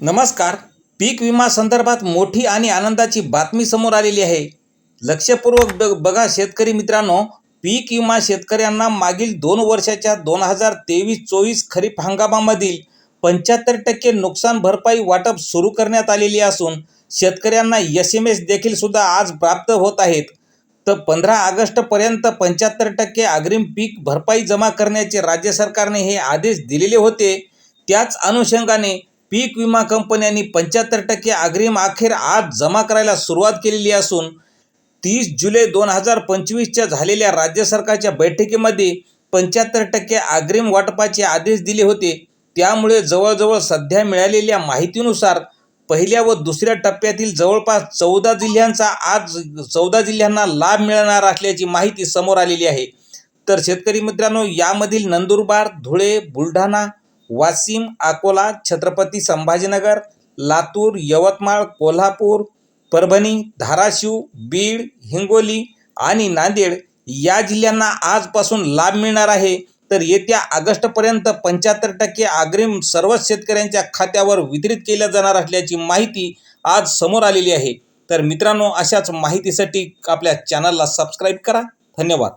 नमस्कार. पीक विमा संदर्भात मोठी आणि आनंदाची बातमी समोर आलेली आहे. लक्षपूर्वक ब बघा शेतकरी मित्रांनो पीक विमा शेतकऱ्यांना मागील दोन वर्षाच्या दोन हजार तेवीस चोवीस खरीप हंगामामधील पंच्याहत्तर टक्के नुकसान भरपाई वाटप सुरू करण्यात आलेली असून शेतकऱ्यांना एस एम एस देखील सुद्धा आज प्राप्त होत आहेत. तर पंधरा ऑगस्टपर्यंत पंच्याहत्तर टक्के अग्रिम पीक भरपाई जमा करण्याचे राज्य सरकारने हे आदेश दिलेले होते. त्याच अनुषंगाने पीक विमा कंपन्यांनी पंच्याहत्तर टक्के अग्रिम अखेर आज जमा करायला सुरुवात केलेली असून तीस जुलै दोन हजार पंचवीसच्या झालेल्या राज्य सरकारच्या बैठकीमध्ये पंच्याहत्तर टक्के अग्रिम वाटपाचे आदेश दिले होते. त्यामुळे जवळजवळ सध्या मिळालेल्या माहितीनुसार पहिल्या व दुसऱ्या टप्प्यातील जवळपास चौदा जिल्ह्यांचा आज चौदा जिल्ह्यांना लाभ मिळणार असल्याची माहिती समोर आलेली आहे. तर शेतकरी मित्रांनो यामधील नंदुरबार धुळे बुलढाणा वाशिम अकोला छत्रपती संभाजीनगर लातूर यवतमाळ कोल्हापूर परभणी धाराशिव बीड हिंगोली आणि नांदेड या जिल्ह्यांना आजपासून लाभ मिळणार आहे. तर येत्या ऑगस्टपर्यंत पंच्याहत्तर टक्के अग्रिम सर्वच शेतकऱ्यांच्या खात्यावर वितरित केल्या जाणार असल्याची माहिती आज समोर आलेली आहे. तर मित्रांनो अशाच माहितीसाठी आपल्या चॅनलला सबस्क्राईब करा. धन्यवाद.